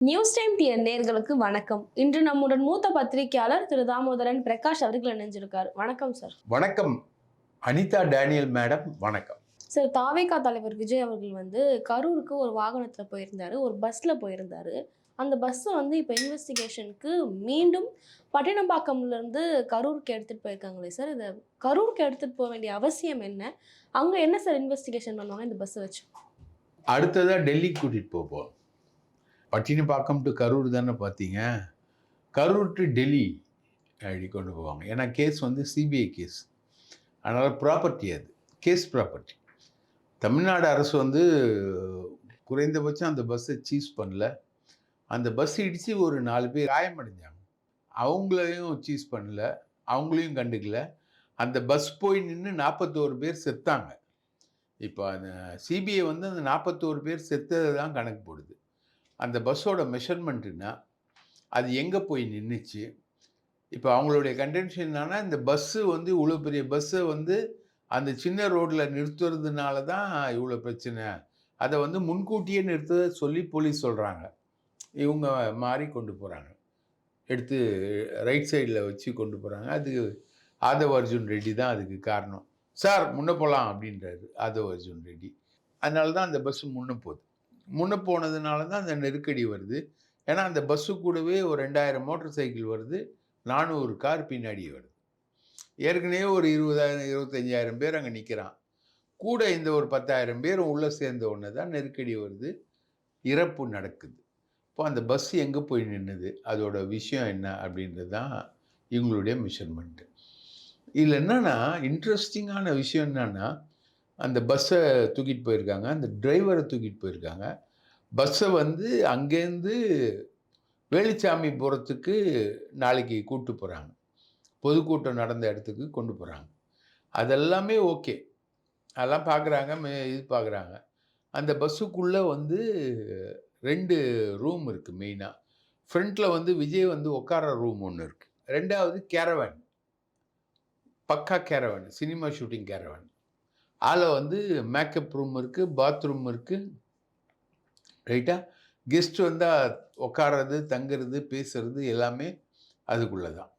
News time TN நேர்களுக்கு வணக்கம். இன்று நம்முடன் மூத்த பத்திரிகையாளர் திரு தாமோதரன் பிரகாஷ் அவர்கள் இணைஞ்சிருக்காரு. வணக்கம் சார். வணக்கம். அனிதா டேனியல் மேடம் வணக்கம். சார் தாவேகா தலைவர் விஜய் அவர்கள் வந்து கரூருக்கு ஒரு வாகனத்துல போயிருந்தாரு ஒரு பஸ்ல போயிருந்தாரு. அந்த பஸ் வந்து இப்போ இன்வெஸ்டிகேஷனுக்கு மீண்டும் பட்டினப்பாக்கம்ல இருந்து கரூருக்கு எடுத்துட்டு போயிருக்காங்களே சார். இதை கரூருக்கு எடுத்துட்டு போக வேண்டிய அவசியம் என்ன? அங்க என்ன சார் இன்வெஸ்டிகேஷன் பண்ணுவாங்க இந்த பஸ்ஸை வச்சு? அடுத்ததாக டெல்லி கூட்டிகிட்டு போவோம் பட்டினிப்பாக்கம் டு கரூர் தானே பார்த்தீங்க? கரூர் டு டெல்லி அப்படி கொண்டு போவாங்க. ஏன்னா கேஸ் வந்து சிபிஐ கேஸ் அதனால் ப்ராப்பர்ட்டி அது. கேஸ் ப்ராப்பர்ட்டி தமிழ்நாடு அரசு வந்து குறைந்தபட்சம் அந்த பஸ்ஸை சீஸ் பண்ணல. அந்த பஸ் இடித்து ஒரு நாலு பேர் காயமடைஞ்சாங்க. அவங்களையும் சீஸ் பண்ணல. அவங்களையும் கண்டுக்கல. அந்த பஸ் போய் நின்று நாற்பத்தோரு பேர் செத்தாங்க. இப்போ அந்த சிபிஐ வந்து அந்த நாற்பத்தோரு பேர் செத்ததை தான் கணக்கு போடுது. அந்த பஸ்ஸோட மெஷர்மெண்ட்டுனா அது எங்கே போய் நின்றுச்சு இப்போ அவங்களுடைய கண்டென்ஷன் என்னன்னா இந்த பஸ்ஸு வந்து இவ்வளோ பெரிய பஸ்ஸை வந்து அந்த சின்ன ரோட்டில் நிறுத்துறதுனால தான் இவ்வளோ பிரச்சனை. அதை வந்து முன்கூட்டியே நிறுத்த சொல்லி போலீஸ் சொல்கிறாங்க இவங்க மாறி கொண்டு போகிறாங்க எடுத்து ரைட் சைடில் வச்சு கொண்டு போகிறாங்க அதுக்கு ஆதவ அர்ஜுன் ரெட்டி தான் அதுக்கு காரணம். சார் முன்னே போகலாம் அப்படின்றாரு ஆதவ அர்ஜுன் ரெட்டி. அதனால தான் அந்த பஸ்ஸு முன்னே போகுது. முன்னே போனதுனால தான் அந்த நெருக்கடி வருது. ஏன்னா அந்த பஸ்ஸு கூடவே ஒரு ரெண்டாயிரம் மோட்டர் சைக்கிள் வருது. நானூறு கார் பின்னாடி வருது. ஏற்கனவே ஒரு இருபதாயிரம் இருபத்தஞ்சாயிரம் பேர் அங்கே நிற்கிறான் கூட இந்த ஒரு பத்தாயிரம் பேர் உள்ளே சேர்ந்த ஒன்று தான் நெருக்கடி வருது. இறப்பு நடக்குது. இப்போ அந்த பஸ் எங்கே போய் நின்றுது அதோட விஷயம் என்ன அப்படின்றது தான் இவங்களுடைய மெஷர்மெண்ட்டு இதில் என்னன்னா இன்ட்ரெஸ்டிங்கான விஷயம் என்னன்னா அந்த பஸ்ஸை தூக்கிட்டு போயிருக்காங்க. அந்த டிரைவரை தூக்கிட்டு போயிருக்காங்க. பஸ்ஸை வந்து அங்கேருந்து வேலுச்சாமி போகிறதுக்கு நாளைக்கு கூப்பிட்டு போகிறாங்க பொதுக்கூட்டம் நடந்த இடத்துக்கு கொண்டு போகிறாங்க அதெல்லாமே ஓகே. அதெல்லாம் பார்க்குறாங்க மே இது பார்க்குறாங்க அந்த பஸ்ஸுக்குள்ளே வந்து ரெண்டு ரூம் இருக்குது மெயினாக ஃப்ரண்ட்டில் வந்து விஜய் வந்து உட்கார ரூம் ஒன்று இருக்குது ரெண்டாவது கேரவன். பக்கா கேரவன் சினிமா ஷூட்டிங் கேரவன். அதில் வந்து மேக்கப் ரூம் இருக்குது பாத்ரூம் இருக்குது ரைட்டா கெஸ்ட் வந்தால் உட்காறது தங்குறது பேசுறது எல்லாமே அதுக்குள்ளே தான்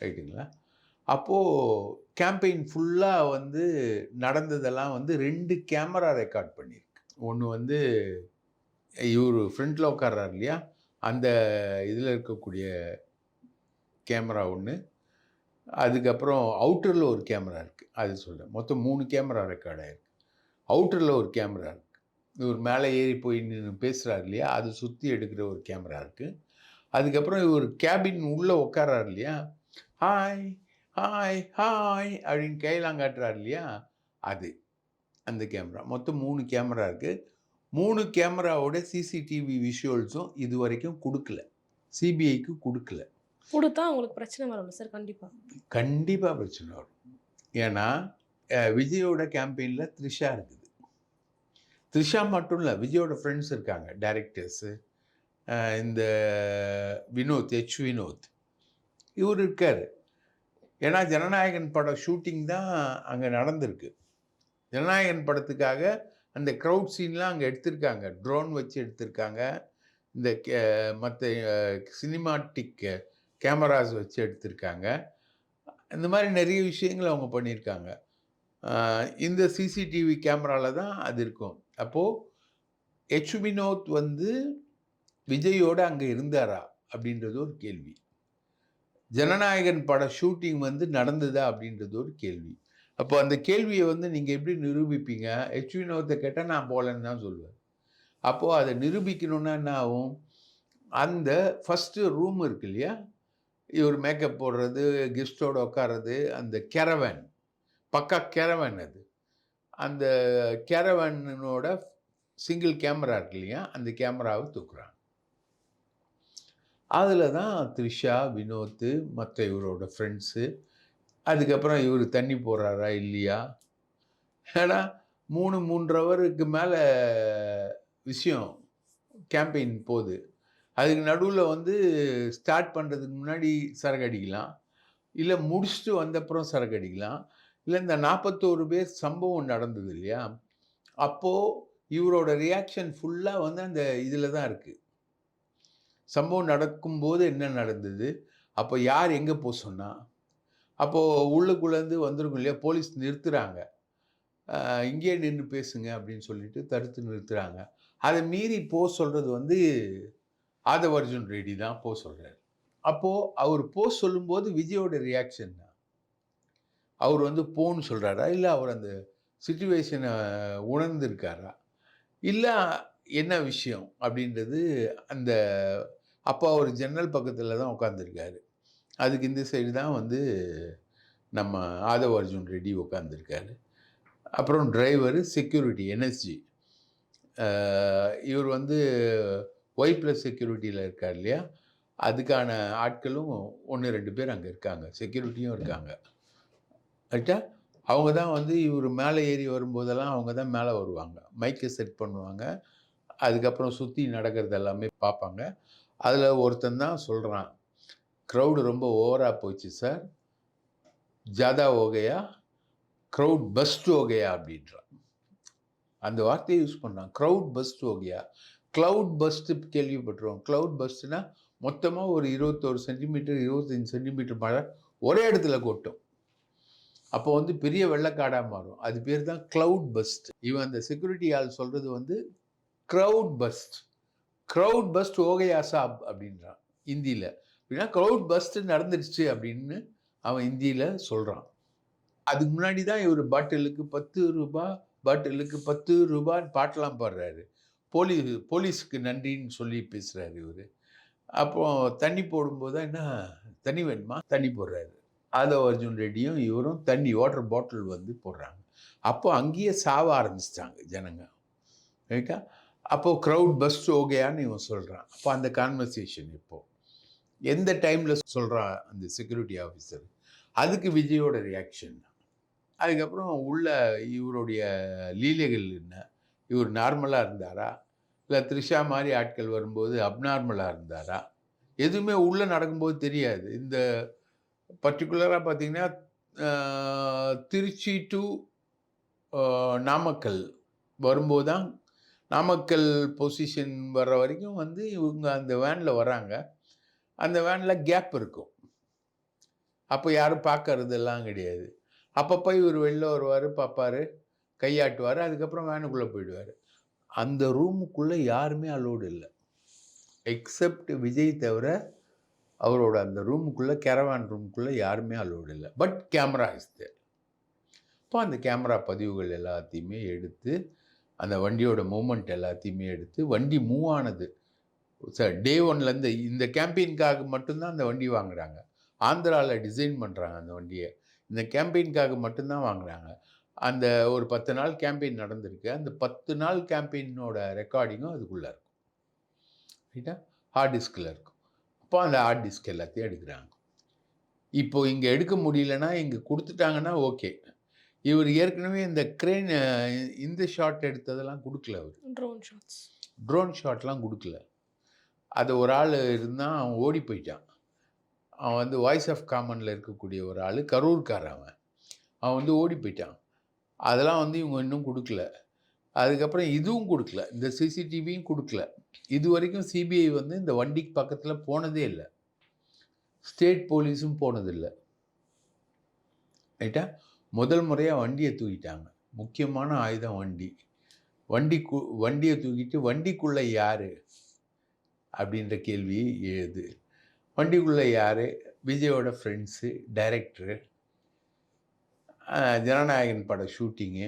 ரைட்டுங்களா அப்போது கேம்பெயின் ஃபுல்லாக வந்து நடந்ததெல்லாம் வந்து ரெண்டு கேமரா ரெக்கார்ட் பண்ணியிருக்கு ஒன்று வந்து இவர் ஃப்ரண்ட்டில் உட்கார்றாரு இல்லையா? அந்த இதில் இருக்கக்கூடிய கேமரா ஒன்று அதுக்கப்புறம் அவுட்டரில் ஒரு கேமரா இருக்குது அது சொல்கிறேன் மொத்தம் மூணு கேமரா ரெக்கார்ட் ஆகிருக்கு அவுட்டரில் ஒரு கேமரா இருக்குது இவர் மேலே ஏறி போய் நின்று பேசுகிறார் இல்லையா? அது சுற்றி எடுக்கிற ஒரு கேமரா இருக்குது அதுக்கப்புறம் இவர் கேபின் உள்ளே உட்காரார் இல்லையா? ஹாய் ஹாய் ஹாய் அப்படின்னு கையிலாங்காட்டுறாரு இல்லையா? அது. அந்த கேமரா. மொத்தம் மூணு கேமரா இருக்குது மூணு கேமராவோட சிசிடிவி விஷுவல்ஸும் இது வரைக்கும் கொடுக்கல. சிபிஐக்கு கொடுக்கல. கொடுத்தா உங்களுக்கு பிரச்சனை வரும்ல சார்? கண்டிப்பாக கண்டிப்பாக பிரச்சனை வரும். ஏன்னா விஜயோட கேம்பெயினில் த்ரிஷா இருக்குது. த்ரிஷா மட்டும் இல்லை விஜயோட ஃப்ரெண்ட்ஸ் இருக்காங்க டைரக்டர்ஸு இந்த வினோத் ஹெச் வினோத். இவர் இருக்கார். ஏன்னா ஜனநாயகன் பட ஷூட்டிங் தான் அங்கே நடந்திருக்கு. ஜனநாயகன் படத்துக்காக அந்த க்ரௌட் சீன்லாம் அங்கே எடுத்திருக்காங்க. ட்ரோன் வச்சு எடுத்திருக்காங்க. இந்த மற்ற சினிமாட்டிக் கேமராஸ் வச்சு எடுத்திருக்காங்க. இந்த மாதிரி நிறைய விஷயங்கள் அவங்க பண்ணியிருக்காங்க. இந்த சிசிடிவி கேமராவில் தான் அது இருக்கும். அப்போது எச் வினோத் வந்து விஜயோடு அங்கே இருந்தாரா? அப்படின்றது ஒரு கேள்வி. ஜனநாயகன் பட ஷூட்டிங் வந்து நடந்ததா? அப்படின்றது ஒரு கேள்வி. அப்போ அந்த கேள்வியை வந்து நீங்கள் எப்படி நிரூபிப்பீங்க? எச் வினோத்தை கேட்டால் நான் போகலன்னு தான் சொல்லுவேன். அப்போது அதை நிரூபிக்கணுன்னா என்ன ஆகும்? அந்த ஃபஸ்ட்டு ரூம் இருக்கு இல்லையா? இவர் மேக்கப் போடுறது கிஃப்டோடு உட்கார்றது அந்த கேரவன் பக்கா கேரவன் அது. அந்த கேரவனோட சிங்கிள் கேமரா இருக்கு இல்லையா? அந்த கேமராவை தூக்குறாங்க. அதில் தான் த்ரிஷா வினோத் மற்ற இவரோட ஃப்ரெண்ட்ஸு அதுக்கப்புறம் இவர் தண்ணி போடுறாரா இல்லையா? ஏன்னா மூணு மூன்றவருக்கு மேலே விஷயம் கேம்பெயின் போகுது. அதுக்கு நடுவில் வந்து ஸ்டார்ட் பண்ணுறதுக்கு முன்னாடி சரக்கு அடிக்கலாம். இல்லை முடிச்சுட்டு வந்தப்புறம் சரக்கு அடிக்கலாம். இல்லை இந்த நாற்பத்தோரு பேர் சம்பவம் நடந்தது இல்லையா? அப்போது இவரோட ரியாக்ஷன் ஃபுல்லாக வந்து அந்த இதில் தான் இருக்குது சம்பவம் நடக்கும்போது என்ன நடந்தது? அப்போ யார் எங்கே போக சொன்னால் அப்போது உள்ளுக்குள்ளேருந்து வந்துருக்கும் இல்லையா? போலீஸ் நிறுத்துகிறாங்க இங்கேயே நின்று பேசுங்க அப்படின்னு சொல்லிட்டு தடுத்து நிறுத்துகிறாங்க அதை மீறி போ சொல்கிறது வந்து ஆதவ அர்ஜுன் ரெட்டி தான் போ சொல்கிறார் அப்போது அவர் போ சொல்லும்போது விஜயோட ரியாக்ஷன் தான் அவர் வந்து போன்னு சொல்கிறாரா இல்லை அவர் அந்த சுச்சுவேஷனை உணர்ந்திருக்காரா? இல்லை என்ன விஷயம் அப்படின்றது அந்த அப்போ அவர் ஜன்னல் பக்கத்தில் தான் உட்காந்துருக்காரு அதுக்கு இந்த சைடு தான் வந்து நம்ம ஆதவ அர்ஜுன் ரெட்டி உட்காந்துருக்காரு அப்புறம் டிரைவர் செக்யூரிட்டி என்எஸ்ஜி இவர் வந்து ஒய் ப்ளஸ் செக்யூரிட்டியில் இருக்கார் இல்லையா? அதுக்கான ஆட்களும் ஒன்று ரெண்டு பேர் அங்கே இருக்காங்க. செக்யூரிட்டியும் இருக்காங்க. ரைட்டா அவங்க தான் வந்து இவர் மேலே ஏறி வரும்போதெல்லாம் அவங்க தான் மேலே வருவாங்க. மைக்கை செட் பண்ணுவாங்க. அதுக்கப்புறம் சுற்றி நடக்கிறது எல்லாமே பார்ப்பாங்க. அதில் ஒருத்தன் தான் சொல்கிறான் க்ரௌடு ரொம்ப ஓவராக போச்சு சார் ஜாதா ஓகையா? க்ரௌட் பஸ்ட் ஓகையா அப்படின்றான். அந்த வார்த்தையை யூஸ் பண்ணான். க்ரௌட் பஸ்ட் ஓகையா? க்ளவுட் பஸ்ட்டு கேள்விப்பட்டுருவோம் க்ளவுட் பஸ்ட்னா மொத்தமாக ஒரு இருபத்தோரு சென்டிமீட்டர் இருபத்தஞ்சி சென்டிமீட்டர் மழை ஒரே இடத்துல கொட்டும். அப்போ வந்து பெரிய வெள்ளக்காடாக மாறும். அது பேர் தான் க்ளவுட் பஸ்ட் இவன் அந்த செக்யூரிட்டி ஆள் சொல்கிறது வந்து க்ரௌட் பஸ்ட் க்ரௌட் பஸ்ட் ஓகையா அப்படின்றான் ஹிந்தியில் அப்படின்னா க்ரௌட் பஸ்ட் நடந்துருச்சு அப்படின்னு அவன் ஹிந்தியில் சொல்கிறான் அதுக்கு முன்னாடி தான் இவர் பாட்டிலுக்கு பத்து ரூபா பாட்டிலுக்கு பத்து ரூபான்னு பாட்டெலாம் பாடுறாரு. போலீஸ் போலீஸுக்கு நன்றின்னு சொல்லி பேசுகிறாரு இவர். அப்போ தண்ணி போடும்போது என்ன தண்ணி வேணுமா? தண்ணி போடுறாரு. ஆதவ அர்ஜுன் ரெட்டியும் இவரும் தண்ணி வாட்டர் பாட்டில் வந்து போடுறாங்க. அப்போ அங்கேயே சாவ ஆரம்பிச்சிட்டாங்க ஜனங்க. ரைட்டா அப்போது க்ரௌட் பஸ்ட் ஓகேயான்னு இவன் சொல்கிறான் அப்போ அந்த கான்வர்சேஷன் இப்போது எந்த டைமில் சொல்கிறான் அந்த செக்யூரிட்டி ஆஃபீஸர் அதுக்கு விஜயோட ரியாக்ஷன் அதுக்கப்புறம் உள்ள இவருடைய லீலைகள் என்ன? இவர் நார்மலாக இருந்தாரா? இல்லை த்ரிஷா மாதிரி ஆட்கள் வரும்போது அப்நார்மலாக இருந்தாரா? எதுவுமே உள்ளே நடக்கும்போது தெரியாது. இந்த பர்டிகுலராக பார்த்திங்கன்னா திருச்சி டு நாமக்கல் வரும்போது தான் நாமக்கல் பொசிஷன் வர்ற வரைக்கும் வந்து இவங்க அந்த வேனில் வராங்க. அந்த வேனில் கேப் இருக்கும். அப்போ யாரும் பார்க்கறதெல்லாம் கிடையாது. அப்பப்போ இவர் வெளில வருவார் பார்ப்பார் கையாட்டுவார் அதுக்கப்புறம் வேனுக்குள்ளே போயிடுவார். அந்த ரூமுக்குள்ளே யாருமே அலோடு இல்லை. எக்ஸப்ட் விஜய் தவிர அவரோட அந்த ரூமுக்குள்ளே கேரவான் ரூமுக்குள்ளே யாருமே அலோடு இல்லை. பட் கேமரா இஸ் தேர் இப்போ அந்த கேமரா பதிவுகள் எல்லாத்தையுமே எடுத்து அந்த வண்டியோட மூமெண்ட் எல்லாத்தையுமே எடுத்து வண்டி மூவ் ஆனது. சார் டே ஒன்லேருந்து இந்த கேம்பெயின்காக மட்டும்தான் அந்த வண்டி வாங்குகிறாங்க ஆந்திராவில் டிசைன் பண்ணுறாங்க அந்த வண்டியை. இந்த கேம்பெயின்காக மட்டும்தான் வாங்குகிறாங்க அந்த ஒரு பத்து நாள் கேம்பெயின் நடந்திருக்கு. அந்த பத்து நாள் கேம்பெயினோட ரெக்கார்டிங்கும் அதுக்குள்ளே இருக்கும். ரைட்டா ஹார்ட் டிஸ்கில் இருக்கும். அப்போ அந்த ஹார்ட் டிஸ்க் எல்லாத்தையும் எடுக்கிறாங்க. இப்போ இங்கே எடுக்க முடியலன்னா இங்கே கொடுத்துட்டாங்கன்னா ஓகே இவர் ஏற்கனவே இந்த க்ரெயின் இந்த ஷாட் எடுத்ததெல்லாம் கொடுக்கல அவர். ட்ரோன் ஷாட்ஸ் ட்ரோன் ஷாட்லாம் கொடுக்கல. அது ஒரு ஆள் இருந்தால் அவன் ஓடி போயிட்டான். அவன் வந்து வாய்ஸ் ஆஃப் காமனில் இருக்கக்கூடிய ஒரு ஆள் கரூர்காரன் அவன். அவன் வந்து ஓடி போயிட்டான். அதெல்லாம் வந்து இவங்க இன்னும் கொடுக்கல. அதுக்கப்புறம் இதுவும் கொடுக்கல. இந்த சிசிடிவியும் கொடுக்கல. இது வரைக்கும் சிபிஐ வந்து இந்த வண்டிக்கு பக்கத்தில் போனதே இல்லை. ஸ்டேட் போலீஸும் போனதில்லை ரைட்டா? முதல் முறையாக வண்டியை தூக்கிட்டாங்க. முக்கியமான ஆயுதம் வண்டி. வண்டி கு வண்டியை தூக்கிட்டு வண்டிக்குள்ளே யார்? அப்படின்ற கேள்வி எழுது. வண்டிக்குள்ளே யார்? விஜயோட ஃப்ரெண்ட்ஸு டைரக்டரு ஜனநாயகன் பட ஷூட்டிங்கு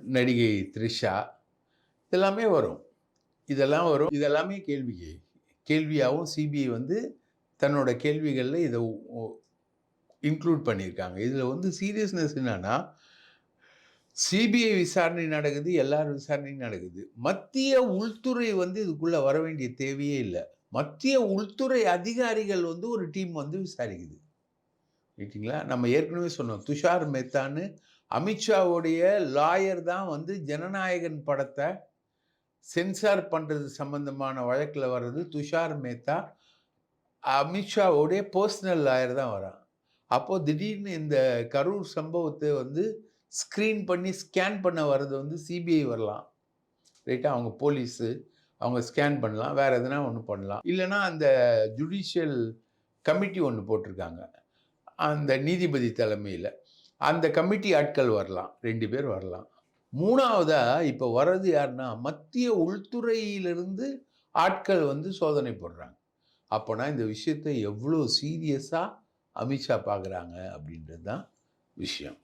நடிகை த்ரிஷா இதெல்லாமே வரும். இதெல்லாம் வரும். இதெல்லாமே கேள்வி கேள்வியாகவும் சிபிஐ வந்து தன்னோட கேள்விகளில் இதை இன்க்ளூட் பண்ணியிருக்காங்க. இதில் வந்து சீரியஸ்னஸ் என்னன்னா சிபிஐ விசாரணை நடக்குது எல்லார் விசாரணையும் நடக்குது. மத்திய உள்துறை வந்து இதுக்குள்ளே வர வேண்டிய தேவையே இல்லை. மத்திய உள்துறை அதிகாரிகள் வந்து ஒரு டீம் வந்து விசாரிக்குது. ரைட்டுங்களா நம்ம ஏற்கனவே சொன்னோம். துஷார் மேத்தான்னு அமித்ஷாவுடைய லாயர் தான் வந்து ஜனநாயகன் படத்தை சென்சார் பண்ணுறது சம்மந்தமான வழக்கில் வர்றது துஷார் மேத்தா. அமித்ஷாவுடைய பர்சனல் லாயர் தான் வரான். அப்போது திடீர்னு இந்த கரூர் சம்பவத்தை வந்து ஸ்க்ரீன் பண்ணி ஸ்கேன் பண்ண வர்றது வந்து சிபிஐ வரலாம். ரைட்டா? அவங்க போலீஸு அவங்க ஸ்கேன் பண்ணலாம். வேறு எதுனா ஒன்று பண்ணலாம். இல்லைன்னா அந்த ஜுடிஷியல் கமிட்டி ஒன்று போட்டிருக்காங்க. அந்த நீதிபதி தலைமையில் அந்த கமிட்டி ஆட்கள் வரலாம் ரெண்டு பேர் வரலாம். மூணாவதாக இப்போ வர்றது யாருன்னா மத்திய உள்துறையிலிருந்து ஆட்கள் வந்து சோதனை போடுறாங்க. அப்போனா இந்த விஷயத்தை எவ்வளோ சீரியஸாக அமித்ஷா பார்க்குறாங்க அப்படின்றது தான் விஷயம்.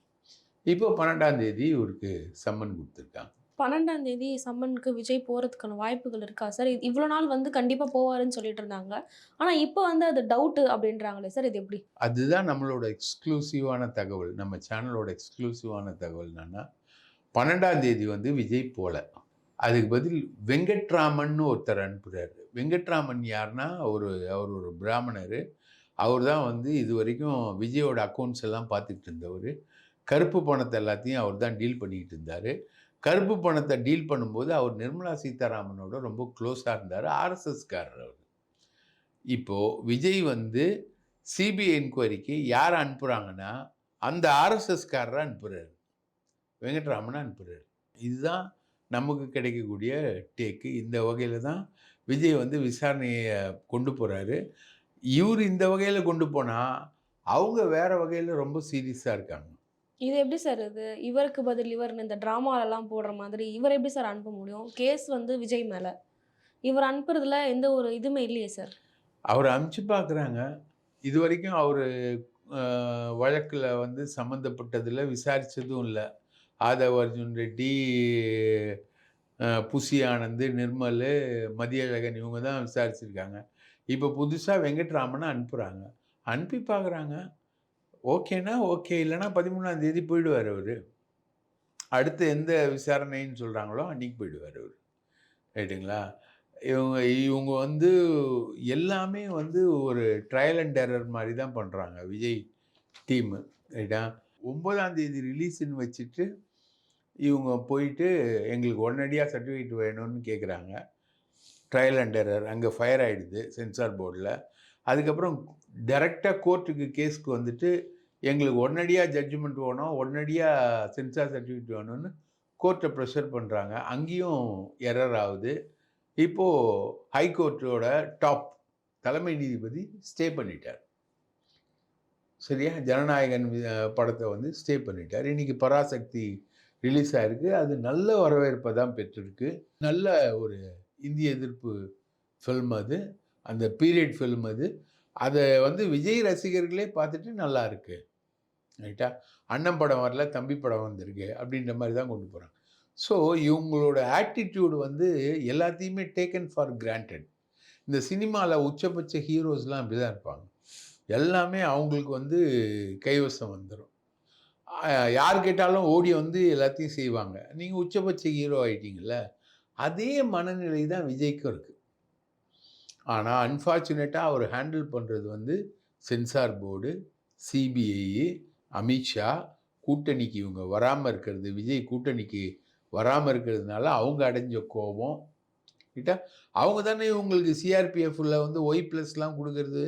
இப்போ பன்னெண்டாம் தேதி இவருக்கு சம்மன் கொடுத்துருக்காங்க. பன்னெண்டாம் தேதி சம்மனுக்கு விஜய் போகிறதுக்கான வாய்ப்புகள் இருக்கா? சார் இவ்வளோ நாள் வந்து கண்டிப்பாக போவாருன்னு சொல்லிட்டு இருந்தாங்க ஆனால் இப்போ வந்து அது டவுட்டு அப்படின்றாங்களே சார் இது எப்படி? அதுதான் நம்மளோட எக்ஸ்க்ளூசிவான தகவல். நம்ம சேனலோட எக்ஸ்க்ளூசிவான தகவல் என்னன்னா பன்னெண்டாம் தேதி வந்து விஜய் போல. அதுக்கு பதில் வெங்கட்ராமன் ஒருத்தர் அனுப்புகிறாரு வெங்கட்ராமன் யாருன்னா ஒரு அவர் ஒரு பிராமணர். அவர் தான் வந்து இது வரைக்கும் விஜயோட அக்கௌண்ட்ஸ் எல்லாம் பார்த்துக்கிட்டு இருந்தவர். கருப்பு பணத்தை எல்லாத்தையும் அவர் தான் டீல் பண்ணிக்கிட்டு இருந்தார். கருப்பு பணத்தை டீல் பண்ணும்போது அவர் நிர்மலா சீதாராமனோட ரொம்ப க்ளோஸாக இருந்தார் ஆர்எஸ்எஸ்காரர் அவர். இப்போது விஜய் வந்து சிபிஐ என்கொயரிக்கு யார் அனுப்புகிறாங்கன்னா அந்த ஆர்எஸ்எஸ்காரரை அனுப்புகிறாரு வெங்கட்ராமனை அனுப்புகிறாரு இதுதான் நமக்கு கிடைக்கக்கூடிய டேக்கு இந்த வகையில் தான் விஜய் வந்து விசாரணையை கொண்டு போகிறாரு இவர் இந்த வகையில் கொண்டு போனால் அவங்க வேறு வகையில் ரொம்ப சீரியஸாக இருக்காங்க. இது எப்படி சார் இது? இவருக்கு பதில் இவர் இந்த ட்ராமாலெல்லாம் போடுற மாதிரி இவர் எப்படி சார் அனுப்ப முடியும்? கேஸ் வந்து விஜய் மேலே. இவர் அனுப்புறதுல எந்த ஒரு இதுவுமே இல்லையே சார். அவர் அனுப்பிச்சு பார்க்குறாங்க. இது வரைக்கும் அவர் வழக்கில் வந்து சம்மந்தப்பட்டதில் விசாரித்ததும் இல்லை. ஆதவ் அர்ஜுன் ரெட்டி புசி ஆனந்து நிர்மல் மதியழகன் இவங்க தான் விசாரிச்சிருக்காங்க. இப்போ புதுசாக வெங்கட்ராமனை அனுப்புகிறாங்க அனுப்பி பார்க்குறாங்க. ஓகேனா ஓகே இல்லைன்னா பதிமூணாம் தேதி போயிடுவார் அவர். அடுத்து எந்த விசாரணைன்னு சொல்கிறாங்களோ அன்றைக்கி போயிடுவார் அவர். ரைட்டுங்களா? இவங்க இவங்க வந்து எல்லாமே வந்து ஒரு ட்ரையல் அண்ட் டெரர் மாதிரி தான் பண்ணுறாங்க விஜய் டீமு ரைட்டா? ஒம்பதாம் தேதி ரிலீஸ்ன்னு வச்சுட்டு இவங்க போயிட்டு எங்களுக்கு உடனடியாக சர்டிஃபிகேட் வேணும்னு கேட்குறாங்க ட்ரையல் அண்ட் டெரர் அங்கே ஃபயர் ஆகிடுது சென்சார் போர்டில் அதுக்கப்புறம் டைரெக்டாக கோர்ட்டுக்கு கேஸ்க்கு வந்துட்டு எங்களுக்கு உடனடியாக ஜட்ஜ்மெண்ட் வேணும் உடனடியாக சென்சார் சர்டிஃபிகேட் வேணும்னு கோர்ட்டை ப்ரெஷர் பண்ணுறாங்க அங்கேயும் எரர் ஆகுது. இப்போது ஹைகோர்ட்டோட டாப் தலைமை நீதிபதி ஸ்டே பண்ணிட்டார். சரியா? ஜனநாயகன் படத்தை வந்து ஸ்டே பண்ணிட்டார். இன்றைக்கி பராசக்தி ரிலீஸ் ஆகிருக்கு அது நல்ல வரவேற்பை தான் பெற்றிருக்கு. நல்ல ஒரு இந்திய எதிர்ப்பு ஃபில்ம் அது. அந்த பீரியட் ஃபிலிம் அது. அதை வந்து விஜய் ரசிகர்களே பார்த்துட்டு நல்லா இருக்கு. ரைட்டா அண்ணன் படம் வரல தம்பி படம் வந்திருக்கு அப்படின்ற மாதிரி தான் கொண்டு போகிறாங்க ஸோ இவங்களோட ஆட்டிடியூடு வந்து எல்லாத்தையுமே டேக்கன் ஃபார் கிராண்டட் இந்த சினிமாவில் உச்சபட்ச ஹீரோஸ்லாம் அப்படி தான் இருப்பாங்க. எல்லாமே அவங்களுக்கு வந்து கைவசம் வந்துடும் யார் கேட்டாலும் ஓடி வந்து எல்லாத்தையும் செய்வாங்க. நீங்கள் உச்சபட்ச ஹீரோ ஆகிட்டீங்கள அதே மனநிலை தான் விஜய்க்கும் இருக்குது ஆனால் அன்ஃபார்ச்சுனேட்டாக அவர் ஹேண்டில் பண்ணுறது வந்து சென்சார் போர்டு சிபிஐ அமித்ஷா கூட்டணிக்கு இவங்க வராமல் இருக்கிறது விஜய் கூட்டணிக்கு வராமல் இருக்கிறதுனால அவங்க அடைஞ்ச கோபம். கிட்டா அவங்க தானே இவங்களுக்கு சிஆர்பிஎஃப்ல வந்து ஒய் ப்ளஸ்லாம் கொடுக்கறது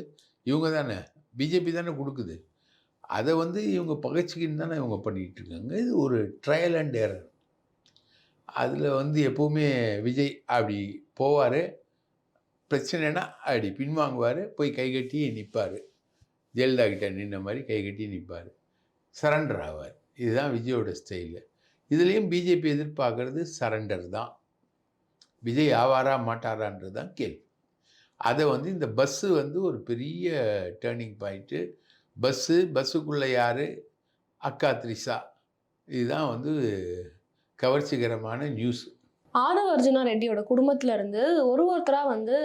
இவங்க தானே பிஜேபி தானே கொடுக்குது. அதை வந்து இவங்க பகைச்சிக்கின்னு தானே இவங்க பண்ணிகிட்டு இருக்காங்க. இது ஒரு ட்ரையல் அண்ட் ஏரர் அதில் வந்து எப்போவுமே விஜய் அப்படி போவார். பிரச்சனைனா அடி பின்வாங்குவார் போய் கைகட்டி நிற்பார் ஜெயலலிதா கிட்ட நின்ன மாதிரி கைகட்டி நிற்பார் சரண்டர் ஆவார். இதுதான் விஜயோட ஸ்டைலு. இதுலேயும் பிஜேபி எதிர்பார்க்கறது சரண்டர் தான். விஜய் ஆவாரா மாட்டாரான்றது தான் கேள்வி. அதை வந்து இந்த பஸ்ஸு வந்து ஒரு பெரிய டேர்னிங் பாயிண்ட்டு பஸ்ஸு பஸ்ஸுக்குள்ளே யார்? அக்கா த்ரிஷா. இதுதான் வந்து கவர்ச்சிகரமான நியூஸ் ஆதவ அர்ஜுனா ரெட்டியோட குடும்பத்துல இருந்து ஒரு ஒருத்தராக வந்து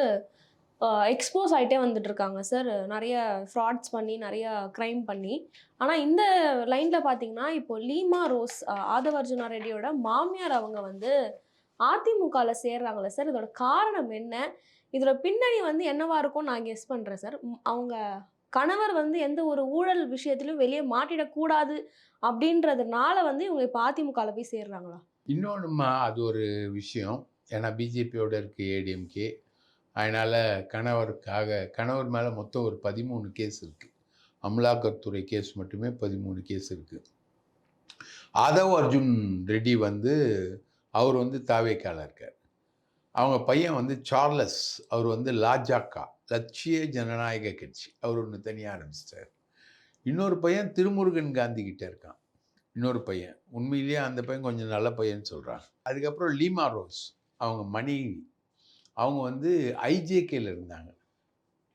எக்ஸ்போஸ் ஆகிட்டே வந்துட்டு இருக்காங்க சார். நிறைய ஃப்ராட்ஸ் பண்ணி நிறைய க்ரைம் பண்ணி. ஆனால் இந்த லைனில் பார்த்தீங்கன்னா இப்போ லீமா ரோஸ் ஆதவர்ஜுனா ஆதவ அர்ஜுனா ரெட்டியோட மாமியார் அவங்க வந்து அதிமுகவில் சேர்றாங்களே சார். இதோட காரணம் என்ன? இதோட பின்னணி வந்து என்னவா இருக்கும் நான் கெஸ் பண்ணுறேன் சார். அவங்க கணவர் வந்து எந்த ஒரு ஊழல் விஷயத்திலும் வெளியே மாட்டிடக்கூடாது அப்படின்றதுனால வந்து இவங்க இப்போ அதிமுகவில் போய் சேர்றாங்களா? இன்னொன்றுமா அது ஒரு விஷயம். ஏன்னா பிஜேபியோட இருக்குது ஏடிஎம்கே அதனால் கணவருக்காக கணவர் மேலே மொத்தம் ஒரு பதிமூணு கேஸ் இருக்குது அமலாக்கத்துறை கேஸ் மட்டுமே பதிமூணு கேஸ் இருக்குது ஆதவ் அர்ஜுன் ரெட்டி வந்து அவர் வந்து தாவேக்கால இருக்கார். அவங்க பையன் வந்து சார்லஸ் அவர் வந்து லாஜாக்கா லட்சிய ஜனநாயக கட்சி. அவர் ஒன்று தனியாக ஆரம்பிச்சிட்டார். இன்னொரு பையன் திருமுருகன் காந்தி கிட்டே இருக்கான். இன்னொரு பையன். உண்மையிலேயே அந்த பையன் கொஞ்சம் நல்ல பையன் சொல்கிறாங்க அதுக்கப்புறம் லீமா ரோஸ் அவங்க மனைவி. அவங்க வந்து ஐஜேகேல இருந்தாங்க.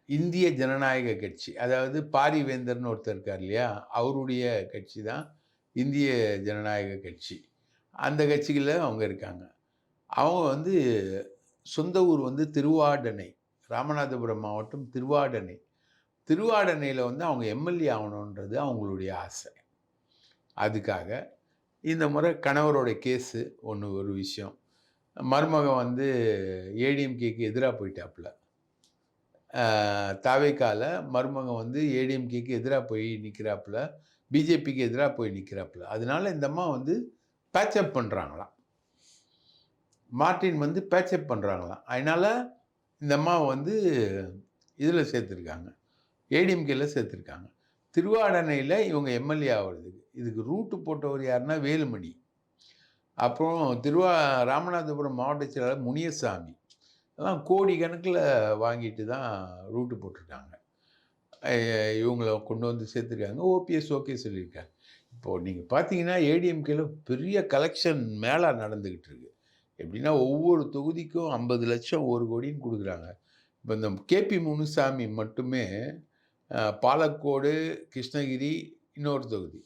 இந்திய ஜனநாயக கட்சி. அதாவது பாரிவேந்தர்னு ஒருத்தர் இருக்கார் இல்லையா? அவருடைய கட்சி தான் இந்திய ஜனநாயக கட்சி. அந்த கட்சிகளில் அவங்க இருக்காங்க. அவங்க வந்து சொந்த ஊர் வந்து திருவாடனை ராமநாதபுரம் மாவட்டம் திருவாடனை. திருவாடனையில் வந்து அவங்க எம்எல்ஏ ஆகணுன்றது அவங்களுடைய ஆசை. அதுக்காக இந்த முறை கணவரோட கேஸு ஒன்று ஒரு விஷயம். மருமகன் வந்து ஏடிஎம்கேக்கு எதிராக போயிட்டாப்புல. தாவைக்கால மருமகன் வந்து ஏடிஎம்கேக்கு எதிராக போய் நிற்கிறாப்புல பிஜேபிக்கு எதிராக போய் நிற்கிறாப்புல அதனால இந்த அம்மா வந்து பேச்சப் பண்ணுறாங்களாம் மார்ட்டின் வந்து பேச்சப் பண்ணுறாங்களாம் அதனால் இந்த அம்மாவை வந்து இதில் சேர்த்துருக்காங்க. ஏடிஎம்கேல சேர்த்துருக்காங்க. திருவாடனையில் இவங்க எம்எல்ஏ ஆகிறதுக்கு. இதுக்கு ரூட்டு போட்டவர் யாருன்னா வேலுமணி. அப்புறம் திருவா ராமநாதபுரம் மாவட்ட செயலாளர் முனியசாமி. எல்லாம் கோடி கணக்கில் வாங்கிட்டு தான் ரூட்டு போட்டிருக்காங்க. இவங்களை இவங்கள கொண்டு வந்து சேர்த்துருக்காங்க. ஓபிஎஸ் ஓகே சொல்லியிருக்காங்க. இப்போது நீங்கள் பார்த்தீங்கன்னா ஏடிஎம்கேல பெரிய கலெக்ஷன் மேலே நடந்துக்கிட்டு இருக்கு. எப்படின்னா ஒவ்வொரு தொகுதிக்கும் ஐம்பது லட்சம் ஒரு கோடின்னு கொடுக்குறாங்க. இப்போ இந்த கேபி முனுசாமி மட்டுமே பாலக்கோடு கிருஷ்ணகிரி இன்னொரு தொகுதி.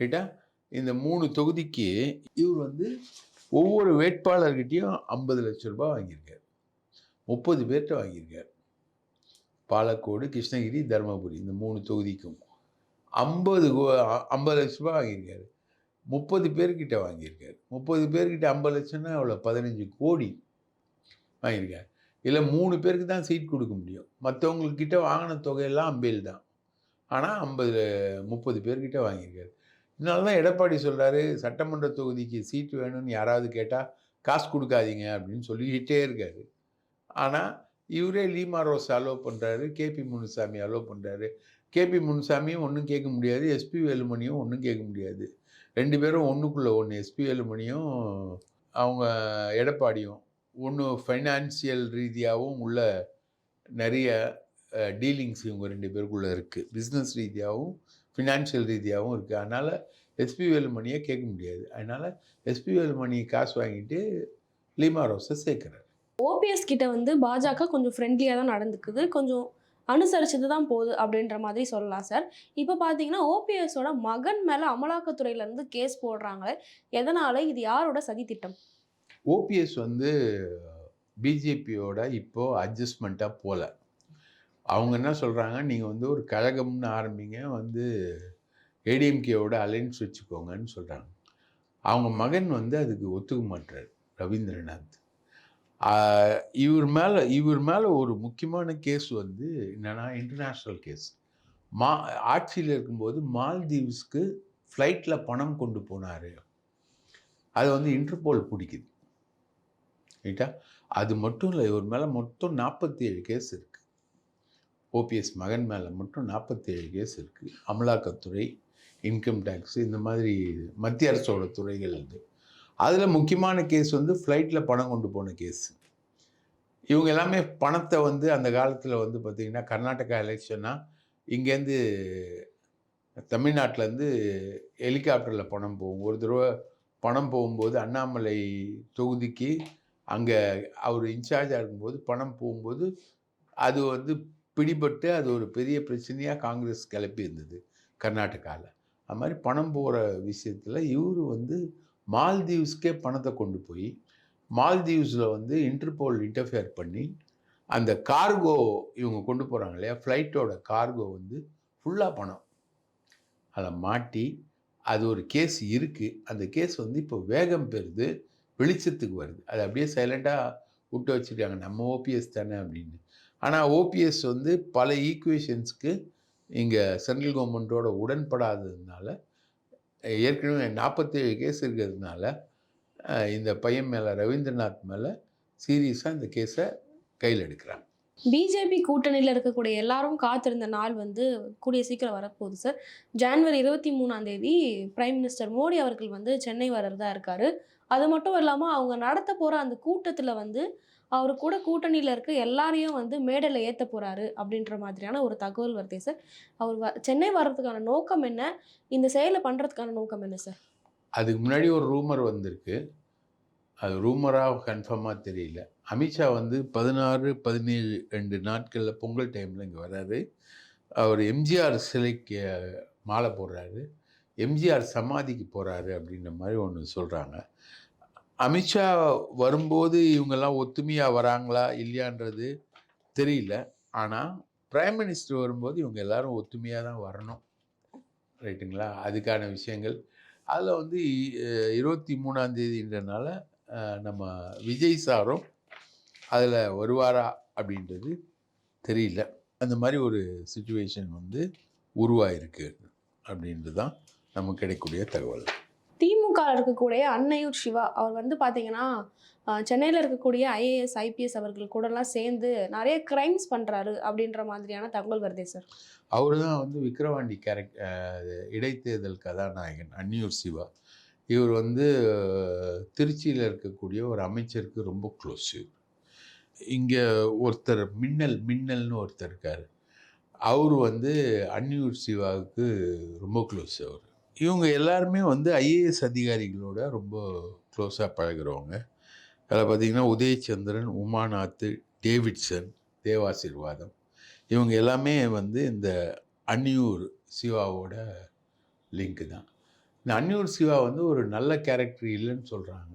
ரைட்டா இந்த மூணு தொகுதிக்கு இவர் வந்து ஒவ்வொரு வேட்பாளர்கிட்டையும் ஐம்பது லட்ச ரூபாய் வாங்கியிருக்கார். முப்பது பேர்கிட்ட வாங்கியிருக்கார். பாலக்கோடு கிருஷ்ணகிரி தருமபுரி இந்த மூணு தொகுதிக்கும் ஐம்பது ஐம்பது லட்ச ரூபாய் வாங்கியிருக்காரு. முப்பது பேர்கிட்ட வாங்கியிருக்காரு. முப்பது பேர்கிட்ட ஐம்பது லட்சம்னா அவ்வளோ பதினஞ்சு கோடி வாங்கியிருக்காரு. இல்லை மூணு பேருக்கு தான் சீட் கொடுக்க முடியும். மற்றவங்கக்கிட்ட வாங்கின தொகையெல்லாம் அம்பேல் தான். ஆனால் ஐம்பது முப்பது பேர்கிட்ட வாங்கியிருக்காரு. இதனால தான் எடப்பாடி சொல்கிறாரு சட்டமன்ற தொகுதிக்கு சீட்டு வேணும்னு யாராவது கேட்டால் காசு கொடுக்காதீங்க அப்படின்னு சொல்லிக்கிட்டே இருக்காரு. ஆனால் இவரே லீமா ரோஸ் அலோவ் பண்ணுறாரு கேபி முனுசாமி அலோவ் பண்ணுறாரு கேபி முனுசாமியும் ஒன்றும் கேட்க முடியாது எஸ்பி வேலுமணியும் ஒன்றும் கேட்க முடியாது. ரெண்டு பேரும் ஒன்றுக்குள்ளே ஒன்று எஸ்பி வேலுமணியும் அவங்க எடப்பாடியும். ஒன்று ஃபைனான்சியல் ரீதியாகவும் உள்ள நிறைய டீலிங்ஸ் இவங்க ரெண்டு பேருக்குள்ளே இருக்குது பிஸ்னஸ் ரீதியாகவும் ஃபினான்ஷியல் ரீதியாகவும் இருக்குது அதனால் எஸ்பி வேலுமணியை கேட்க முடியாது. அதனால் எஸ்பி வேலுமணி காசு வாங்கிட்டு லீமா ரோஸை சேர்க்குறாரு. ஓபிஎஸ் கிட்ட வந்து பாஜக கொஞ்சம் ஃப்ரெண்ட்லியாக தான் நடந்துக்குது. கொஞ்சம் அனுசரிச்சது தான் போகுது அப்படின்ற மாதிரி சொல்லலாம் சார். இப்போ பார்த்தீங்கன்னா ஓபிஎஸோட மகன் மேலே அமலாக்கத்துறையிலேருந்து கேஸ் போடுறாங்களே எதனால? இது யாரோட சதி திட்டம்? ஓபிஎஸ் வந்து பிஜேபியோட இப்போது அட்ஜஸ்ட்மெண்ட்டாக போகல அவங்க என்ன சொல்கிறாங்க நீங்கள் வந்து ஒரு கழகம்னு ஆரம்பிங்க. வந்து ஏடிஎம்கேவோட அலைன்ஸ் வச்சுக்கோங்கன்னு சொல்கிறாங்க அவங்க மகன் வந்து அதுக்கு ஒத்துக்க மாட்டார் ரவீந்திரநாத். இவர் மேலே இவர் மேலே ஒரு முக்கியமான கேஸ் வந்து என்னென்னா இன்டர்நேஷ்னல் கேஸ் மா ஆட்சியில் இருக்கும்போது மால்தீவ்ஸ்க்கு ஃப்ளைட்டில் பணம் கொண்டு போனார். அதை வந்து இன்டர்போல் பிடிக்குது. ரைட்டா அது மட்டும் இல்லை இவர் மேலே மொத்தம் நாற்பத்தி ஏழு கேஸ் இருக்குது ஓபிஎஸ் மகன் மேலே மட்டும் நாற்பத்தேழு கேஸ் இருக்குது அமலாக்கத்துறை இன்கம் டேக்ஸ் இந்த மாதிரி மத்திய அரசோட துறைகள் இது அதில் முக்கியமான கேஸ் வந்து ஃப்ளைட்டில் பணம் கொண்டு போன கேஸ் இவங்க எல்லாமே பணத்தை வந்து அந்த காலத்தில் வந்து பார்த்திங்கன்னா கர்நாடகா எலெக்ஷன்னா இங்கேருந்து தமிழ்நாட்டிலேருந்து ஹெலிகாப்டரில் பணம் போகும் ஒரு தடவை பணம் போகும்போது அண்ணாமலை தொகுதிக்கு அங்கே அவர் இன்சார்ஜாக இருக்கும்போது பணம் போகும்போது அது வந்து பிடிபட்டு அது ஒரு பெரிய பிரச்சனையாக காங்கிரஸ் கிளப்பி இருந்தது கர்நாடகாவில் அது மாதிரி பணம் போகிற விஷயத்தில் இவர் வந்து மால்தீவ்ஸ்க்கே பணத்தை கொண்டு போய் மால்தீவ்ஸில் வந்து இன்டர்போல் இன்டர்ஃபியர் பண்ணி அந்த கார்கோ இவங்க கொண்டு போகிறாங்க இல்லையா ஃப்ளைட்டோட கார்கோ வந்து ஃபுல்லாக பணம். அதை மாட்டி அது ஒரு கேஸ் இருக்குது அந்த கேஸ் வந்து இப்போ வேகம் பெறுது வெளிச்சத்துக்கு வருது. அது அப்படியே சைலண்ட்டாக விட்டு வச்சுருக்காங்க நம்ம ஓபிஎஸ் தானே அப்படின்னு. ஆனால் ஓபிஎஸ் வந்து பல ஈக்குவேஷன்ஸ்க்கு இங்கே சென்ட்ரல் கவர்மெண்ட்டோட உடன்படாததுனால ஏற்கனவே நாற்பத்தேழு கேஸ் இருக்கிறதுனால இந்த பையன் மேலே ரவீந்திரநாத் மேலே சீரியஸாக இந்த கேஸை கையில் எடுக்கிறாங்க. பிஜேபி கூட்டணியில் இருக்கக்கூடிய எல்லாரும் காத்திருந்த நாள் வந்து கூடிய சீக்கிரம் வரப்போகுது சார் ஜான்வரி இருபத்தி மூணாம் தேதி பிரைம் மினிஸ்டர் மோடி அவர்கள் வந்து சென்னை வர்றதா இருக்காரு. அது மட்டும் இல்லாமல் அவங்க நடத்த போகிற அந்த கூட்டத்தில் வந்து அவர் கூட கூட்டணியில் இருக்க எல்லாரையும் வந்து மேடையில் ஏற்ற போகிறாரு அப்படின்ற மாதிரியான ஒரு தகவல் வருதே சார். அவர் வ சென்னை வர்றதுக்கான நோக்கம் என்ன? இந்த செயலை பண்ணுறதுக்கான நோக்கம் என்ன சார்? அதுக்கு முன்னாடி ஒரு ரூமர் வந்திருக்கு. அது ரூமராக கன்ஃபார்மாக தெரியல. அமித்ஷா வந்து பதினாறு பதினேழு ரெண்டு நாட்களில் பொங்கல் டைமில் இங்கே வராரு அவர் எம்ஜிஆர் சிலைக்கு மாலை போடுறாரு. எம்ஜிஆர் சமாதிக்கு போகிறாரு அப்படின்ற மாதிரி ஒன்று சொல்கிறாங்க அமித்ஷா வரும்போது இவங்கெல்லாம் ஒத்துமையாக வராங்களா இல்லையான்றது தெரியல. ஆனால் பிரைம் மினிஸ்டர் வரும்போது இவங்க எல்லாரும் ஒத்துமையாக தான் வரணும். ரைட்டுங்களா? அதுக்கான விஷயங்கள். அதில் வந்து இருபத்தி மூணாம் தேதின்றனால நம்ம விஜய் சாரும் அதில் வருவாரா அப்படின்றது தெரியல. அந்த மாதிரி ஒரு சுச்சுவேஷன் வந்து உருவாயிருக்கு அப்படின்றது தான் நமக்கு கிடைக்கக்கூடிய தகவல். திமுகவில் இருக்கக்கூடிய அன்னையூர் சிவா அவர் வந்து பார்த்தீங்கன்னா சென்னையில் இருக்கக்கூடிய ஐஏஎஸ் ஐபிஎஸ் அவர்கள் கூடலாம் சேர்ந்து நிறைய கிரைம்ஸ் பண்ணுறாரு அப்படின்ற மாதிரியான தகவல் வருதே சார் அவர் தான் வந்து விக்ரவாண்டி கேரக்ட் இடைத்தேர்தல் கதாநாயகன் அன்னியூர் சிவா. இவர் வந்து திருச்சியில் இருக்கக்கூடிய ஒரு அமைச்சருக்கு ரொம்ப க்ளோஸ் இங்கே ஒருத்தர் மின்னல் மின்னல்னு ஒருத்தர் இருக்கார். அவர் வந்து அன்னியூர் சிவாவுக்கு ரொம்ப க்ளோஸ் அவர். இவங்க எல்லாருமே வந்து ஐஏஎஸ் அதிகாரிகளோட ரொம்ப க்ளோஸாக பழகுறவங்க. அதில் பார்த்தீங்கன்னா உதயச்சந்திரன் உமாநாத் டேவிட்சன் தேவாசீர்வாதம். இவங்க எல்லாமே வந்து இந்த அன்னியூர் சிவாவோட லிங்க் தான். இந்த அன்னியூர் சிவா வந்து ஒரு நல்ல கேரக்டர் இல்லைன்னு சொல்கிறாங்க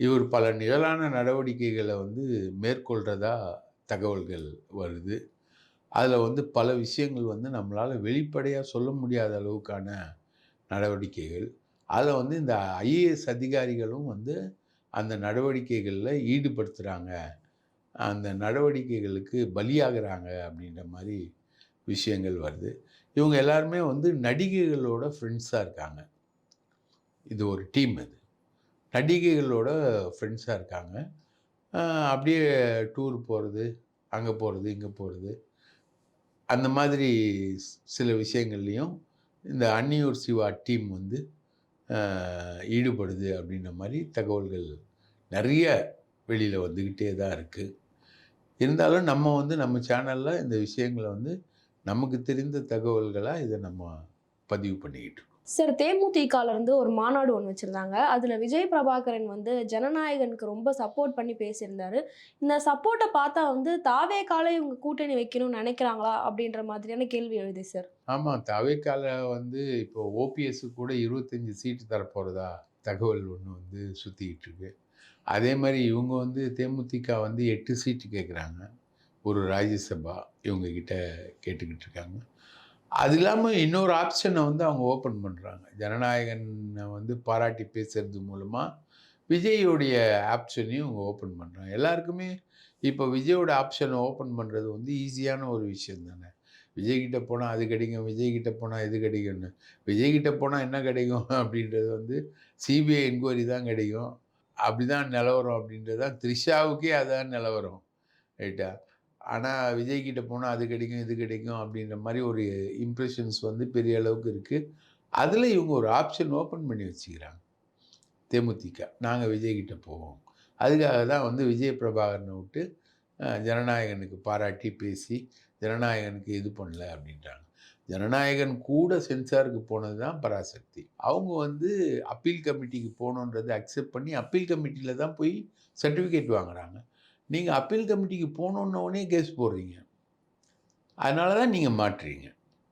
இவர் பல நிழலான நடவடிக்கைகளை வந்து மேற்கொள்கிறதா தகவல்கள் வருது. அதில் வந்து பல விஷயங்கள் வந்து நம்மளால் வெளிப்படையாக சொல்ல முடியாத அளவுக்கான நடவடிக்கைகள். அதில் வந்து இந்த ஐஏஎஸ் அதிகாரிகளும் வந்து அந்த நடவடிக்கைகளில் ஈடுபடுத்துகிறாங்க அந்த நடவடிக்கைகளுக்கு பலியாகிறாங்க அப்படின்ற மாதிரி விஷயங்கள் வருது. இவங்க எல்லாருமே வந்து நடிகைகளோட ஃப்ரெண்ட்ஸாக இருக்காங்க. இது ஒரு டீம் அது. நடிகைகளோட ஃப்ரெண்ட்ஸாக இருக்காங்க. அப்படியே டூர் போகிறது அங்கே போகிறது இங்கே போகிறது அந்த மாதிரி சில விஷயங்கள்லையும் இந்த அன்னியூர் சிவா டீம் வந்து ஈடுபடுது அப்படின்ற மாதிரி தகவல்கள் நிறைய வெளியில் வந்துக்கிட்டே தான் இருக்குது இருந்தாலும் நம்ம வந்து நம்ம சேனலில் இந்த விஷயங்களை வந்து நமக்கு தெரிந்த தகவல்களாக இதை நம்ம பதிவு பண்ணிக்கிட்டு இருக்கோம். சார் தேமுதிகலேருந்து ஒரு மாநாடு ஒன்று வச்சுருந்தாங்க. அதில் விஜய் பிரபாகரன் வந்து ஜனநாயகனுக்கு ரொம்ப சப்போர்ட் பண்ணி பேசியிருந்தாரு. இந்த சப்போர்ட்டை பார்த்தா வந்து தாவே காலை இவங்க கூட்டணி வைக்கணும்னு நினைக்கிறாங்களா அப்படின்ற மாதிரியான கேள்வி எழுதி சார். ஆமாம் தாவே காலை வந்து இப்போ ஓபிஎஸ் கூட இருபத்தஞ்சி சீட்டு தரப்போகிறதா தகவல் ஒன்று வந்து சுற்றிக்கிட்டு இருக்கு. அதே மாதிரி இவங்க வந்து தேமுதிக வந்து எட்டு சீட்டு கேட்குறாங்க ஒரு ராஜ்யசபா இவங்கக்கிட்ட கேட்டுக்கிட்டு இருக்காங்க. அது இல்லாமல் இன்னொரு ஆப்ஷனை வந்து அவங்க ஓப்பன் பண்ணுறாங்க ஜனநாயகனை வந்து பாராட்டி பேசுறது மூலமாக விஜயோடைய ஆப்ஷனையும் அவங்க ஓப்பன் பண்ணுறாங்க எல்லாருக்குமே இப்போ விஜயோட ஆப்ஷனை ஓப்பன் பண்ணுறது வந்து ஈஸியான ஒரு விஷயம் தானே. விஜய்கிட்ட போனால் அது கிடைக்கும் விஜய்கிட்ட போனால் இது கிடைக்கும்னு. விஜய்கிட்ட போனால் என்ன கிடைக்கும் அப்படின்றது வந்து சிபிஐ என்கொயரி தான் கிடைக்கும். அப்படி தான் நிலவரம் அப்படின்றது தான் த்ரிஷாவுக்கே அதான் நிலவரம். ரைட்டா ஆனால் விஜய்கிட்ட போனால் அது கிடைக்கும் இது கிடைக்கும் அப்படின்ற மாதிரி ஒரு இம்ப்ரெஷன்ஸ் வந்து பெரிய அளவுக்கு இருக்குது அதில் இவங்க ஒரு ஆப்ஷன் ஓப்பன் பண்ணி வச்சுக்கிறாங்க. தேமுதிக. நாங்கள் விஜய்கிட்ட போவோம். அதுக்காக தான் வந்து விஜய் பிரபாகரனை விட்டு ஜனநாயகனுக்கு பாராட்டி பேசி ஜனநாயகனுக்கு இது பண்ணல அப்படின்றாங்க. ஜனநாயகன் கூட சென்சாருக்கு போனது தான் பராசக்தி. அவங்க வந்து அப்பீல் கமிட்டிக்கு போகணுன்றதை அக்செப்ட் பண்ணி அப்பீல் கமிட்டியில் தான் போய் சர்டிஃபிகேட் வாங்குறாங்க. நீங்கள் அப்பீல் கமிட்டிக்கு போகணுன்னே கேஸ் போடுறீங்க. அதனால தான் நீங்கள் மாட்டுறீங்க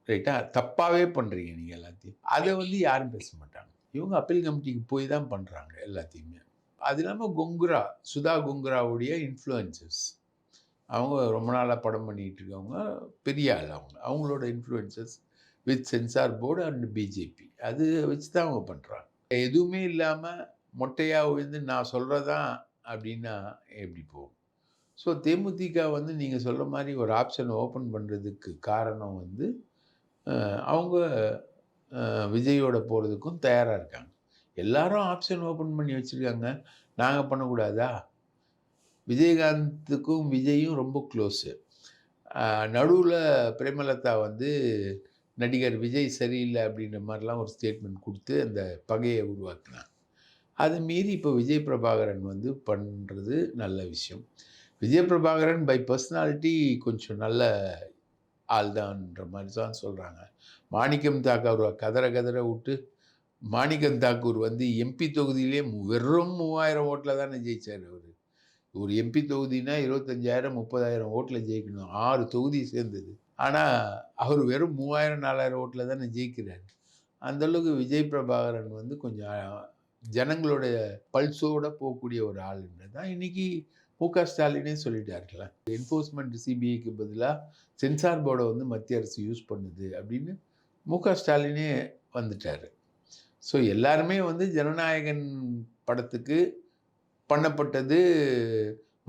ரைட்டா? தப்பாகவே பண்ணுறீங்க நீங்கள் எல்லாத்தையும். அதை வந்து யாரும் பேச மாட்டாங்க. இவங்க அப்பீல் கமிட்டிக்கு போய் தான் பண்ணுறாங்க எல்லாத்தையுமே. அது இல்லாமல் கொங்குரா சுதா கொங்குராவுடைய இன்ஃப்ளூயன்சஸ் அவங்க ரொம்ப நாளாக படம் பண்ணிகிட்டு இருக்கவங்க பெரிய ஆள் அவங்க. அவங்களோட influences with censor board and BJP அது வச்சு தான் அவங்க பண்ணுறாங்க எதுவுமே இல்லாமல் மொட்டையாக விழுந்து நான் சொல்கிறதான் அப்படின்னா எப்படி போகும்? ஸோ தேமுதிக வந்து நீங்கள் சொல்கிற மாதிரி ஒரு ஆப்ஷனை ஓப்பன் பண்ணுறதுக்கு காரணம் வந்து அவங்க விஜயோட போகிறதுக்கும் தயாராக இருக்காங்க. எல்லாரும் ஆப்ஷன் ஓப்பன் பண்ணி வச்சுருக்காங்க. நாங்கள் பண்ணக்கூடாதா? விஜயகாந்துக்கும் விஜயும் ரொம்ப க்ளோஸு நடுவில் பிரேமலதா வந்து நடிகர் விஜய் சரியில்லை அப்படின்ற மாதிரிலாம் ஒரு ஸ்டேட்மெண்ட் கொடுத்து அந்த பகையை உருவாக்குனாங்க. அதை மீறி இப்போ விஜய் பிரபாகரன் வந்து பண்ணுறது நல்ல விஷயம். விஜய் பிரபாகரன் பை பர்சனாலிட்டி கொஞ்சம் நல்ல ஆள்தான்ற மாதிரி தான் சொல்கிறாங்க மாணிக்கம் தாக்கூர் கதற கதற விட்டு மாணிக்கம் தாக்கூர் வந்து எம்பி தொகுதியிலே வெறும் மூவாயிரம் ஓட்டில் தானே ஜெயிச்சார் அவர். ஒரு எம்பி தொகுதினா இருபத்தஞ்சாயிரம் முப்பதாயிரம் ஓட்டில் ஜெயிக்கணும். ஆறு தொகுதி சேர்ந்தது. ஆனால் அவர் வெறும் மூவாயிரம் நாலாயிரம் ஓட்டில் தானே ஜெயிக்கிறார். அந்தளவுக்கு விஜய் பிரபாகரன் வந்து கொஞ்சம் ஜனங்களுடைய பல்ஸோட போகக்கூடிய ஒரு ஆளுன்றது தான் இன்றைக்கி மு க ஸ்டாலினே சொல்லிட்டாருல. என்ஃபோர்ஸ்மெண்ட் சிபிஐக்கு பதிலாக சென்சார் போர்டை வந்து மத்திய அரசு யூஸ் பண்ணுது அப்படின்னு மு க ஸ்டாலினே வந்துட்டார். ஸோ எல்லாருமே வந்து ஜனநாயகன் படத்துக்கு பண்ணப்பட்டது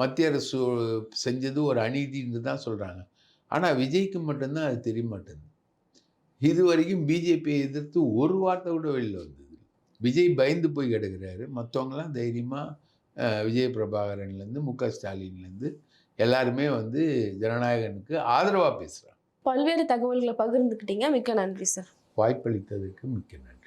மத்திய அரசு செஞ்சது ஒரு அநீதின்னு தான் சொல்கிறாங்க ஆனால் விஜய்க்கு மட்டும்தான் அது தெரிய மாட்டேங்குது. இது வரைக்கும் பிஜேபியை எதிர்த்து ஒரு வார்த்தை கூட வெளியில் வந்தது விஜய் பயந்து போய் கிடக்குறாரு. மற்றவங்களாம் தைரியமாக விஜய் பிரபாகரன்லேருந்து மு. க. ஸ்டாலின்லேருந்து எல்லாருமே வந்து ஜனநாயகனுக்கு ஆதரவாக பேசுகிறாங்க பல்வேறு தகவல்களை பகிர்ந்துக்கிட்டீங்க. மிக்க நன்றி சார். வாய்ப்பளித்ததுக்கு மிக்க நன்றி.